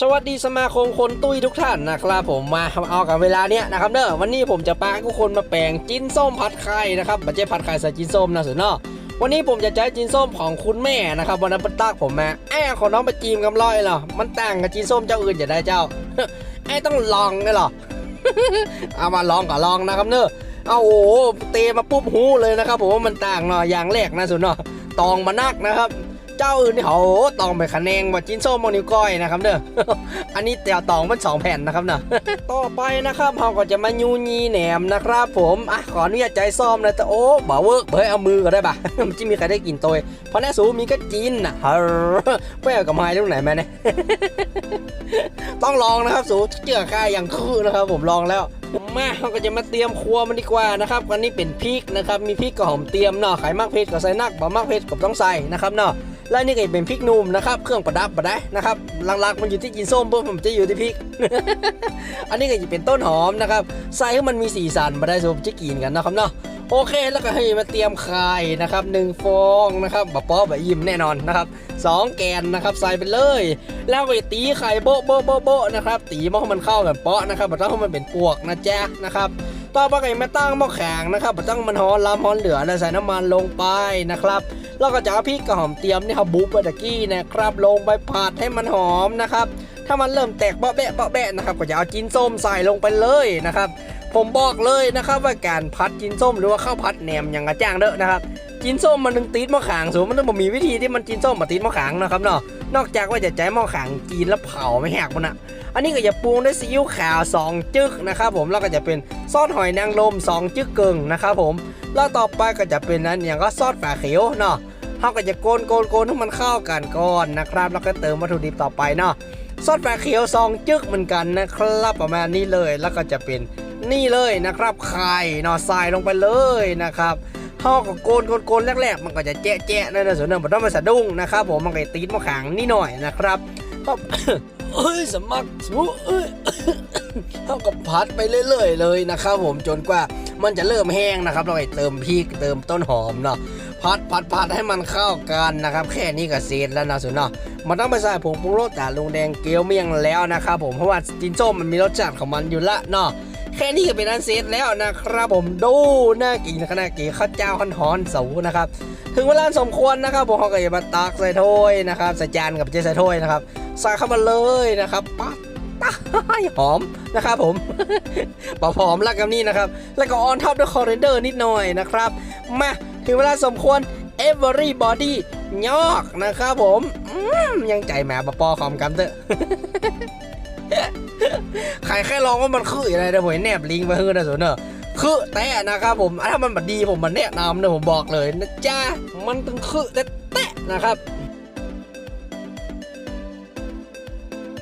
สวัสดีสมาคมคนตุ้ยทุกท่านนะครับผมมาเอากับเวลาเนี้ยนะครับเนอะวันนี้ผมจะพาทุกคนมาแปลงจิ้นส้มผัดไข่นะครับบัจเจผัดไข่ใส่จิ้นส้มนะสุดเนาะวันนี้ผมจะใช้จิ้นส้มของคุณแม่นะครับวันนั้นเป็นตากผมมาแอ้ของน้องไปจีมกำร้อยเหรอมันต่างกับจิ้นส้มเจ้าอื่นจะได้เจ้าไอ้ต้องลองเลยหรอเอามาลองก็ลองนะครับเนอะเอาโอ้เตะมาปุ๊บหูเลยนะครับผมว่ามันต่างเนาะอย่างแรกนะสุดเนาะตองมานักนะครับ เจ้าอื่นนี่เขาตองไปคะแนนว่าจินส้มมอนิ้วก้อยนะครับเนอะอันนี้เตียวตองมันสองแผ่นนะครับเนอะต่อไปนะครับเราก็จะมายูนีแหนมนะครับ ผมอะขออนุญาตใจซ่อมนะแต่โอ้บ่าเวิร์กเฮ้ยเอามือก็ได้ปะมันจะมีใครได้กินตัวเพราะแน่สูมีก็จีนนะเฮ้ยไปเอกับไม้ตรงไหนมาเนี่ยต้องลองนะครับสูเจือค่าอย่างคือนะครับ ผมลองแล้ว มาเราก็จะมาเตรียมครัวมันดีกว่านะครับอันนี้เป็นพริกนะครับมีพริกกับหอมเตรียมเนาะไข่มักเพชรก็ใส่นักบะมักเพชรก็ต้องใส่นะครับเนาะและนี่ก็เป็นพริกนุ่มนะครับเครื่องประดับประได้นะครับหลักๆมันอยู่ที่กินส้มเพื่อผมจะอยู่ที่พริก อันนี้ก็จะเป็นต้นหอมนะครับใส่ให้มันมีสีสันมาได้สมจะกินกันนะครับเนาะ โอเคแล้วก็ให้มาเตรียมไข่นะครับหนึ่งฟองนะครับบะป๊อแบบยิ้มแน่นอนนะครับสองแกนนะครับใส่ไปเลย แล้วก็ตีไข่โบ๊ะโบ๊ะโบ๊ะนะครับตีมาให้มันเข้ากันเปาะนะครับบ่ต้องให้มันเป็นปวกนะจ๊ะนะครับต่อไปก็มาตั้งหม้อแข็งนะครับบ่ต้องมันฮ้อนลำฮ้อนเหลือแล้วใส่น้ำมันลงไปนะครับแล้วก็จะเอาพริกกับหอมเตรียมนี่ครับบุบไปตะกี้นะครับลงไปผัดให้มันหอมนะครับถ้ามันเริ่มแตกเบาะแบะเบาะแบะนะครับก็จะเอาจิ้นส้มใส่ลงไปเลยนะครับ ผมบอกเลยนะครับว่าการพัดจินส้มหรือว่าข้าวพัดแหนมอย่างกระจ้างเด้อนะครับจินส้มมันถึงตีดม้อขางสูงมันต้องมีวิธีที่มันจินส้มมาตีดม้อขางนะครับเนาะนอกจากว่าจะใช้ม้อขางจีนแล้วเผาไม่แหกมันอะอันนี้ก็จะปรุงด้วยซีอิ๊วขาวสองจึกนะครับผมแล้วก็จะเป็นซอสหอยนางรมสองจึกเกิงนะครับผมแล้วต่อไปก็จะเป็นนั้นอย่างก็ซอสฝาเขียวเนาะเขาก็จะโกนโกนโกนให้มันเข้ากันก่อนนะครับ แล้วก็เติมวัตถุดิบต่อไปเนาะซอสแฝเขียวซองจึกเหมือนกันนะครับประมาณนี้เลยแล้วก็จะเป็น นี่เลยนะครับไข่เนาะใส่ลงไปเลยนะครับเขาก็โกนโกนโกนแรกๆ มันก็จะแจ๊ะแจ๊ะนั่นะส่วนหนึ่งมันต้องมาสะดุ้งนะครับผมมันก็ตีดมาขังนี่หน่อยนะครับก็เอ้ยสมัครสมุเอ้ยเขาก็พัดไปเรื่อยๆเลยนะครับผมจนกว่ามันจะเริ่มแห้งนะครับ เราก็เติมพริกเติมต้นหอมเนาะผัดผัดผัดให้มันเข้ากันนะครับ แค่นี้ก็เสร็จแล้วนะสุนเนาะมันต้องไปใส่ผงปรุงรสจากลุงแดงเกี๊ยวเมี่ยงแล้วนะครับผมเพราะว่าจินส้มมันมีรสชาติของมันอยู่ละเนาะ แค่นี้ก็เป็นอันเสร็จแล้วนะครับผมดูน่ากินขนาดกี่ข้าวเจ้าฮ้อนสูนะครับถึงเวลาสมควรนะครับผมเขาก็จะมาตักใส่ถ้วยนะครับใส่จานกับเจใส่ถ้วยนะครับใส่เข้ามาเลยนะครับปั๊บตายหอมนะครับผมปอหอมแล้วกับนี่นะครับ แล้วก็ออนท็อปด้วยคอร์เรนเดอร์นิดหน่อยนะครับ มาถึงเวลาสมควร everybody ยอกนะครับผม ยังใจแหมปะปอคอมกันเถอะ ใครแค่ลองว่ามันคืออะไรเดี๋ยวผมแนบลิงก์มาให้นะสุนเนอะคือแต่นะครับผมถ้ามันบัดดีผมมันแนะนำนะผมบอกเลยนะจ้ามันต้องคือแต่แต่นะครับ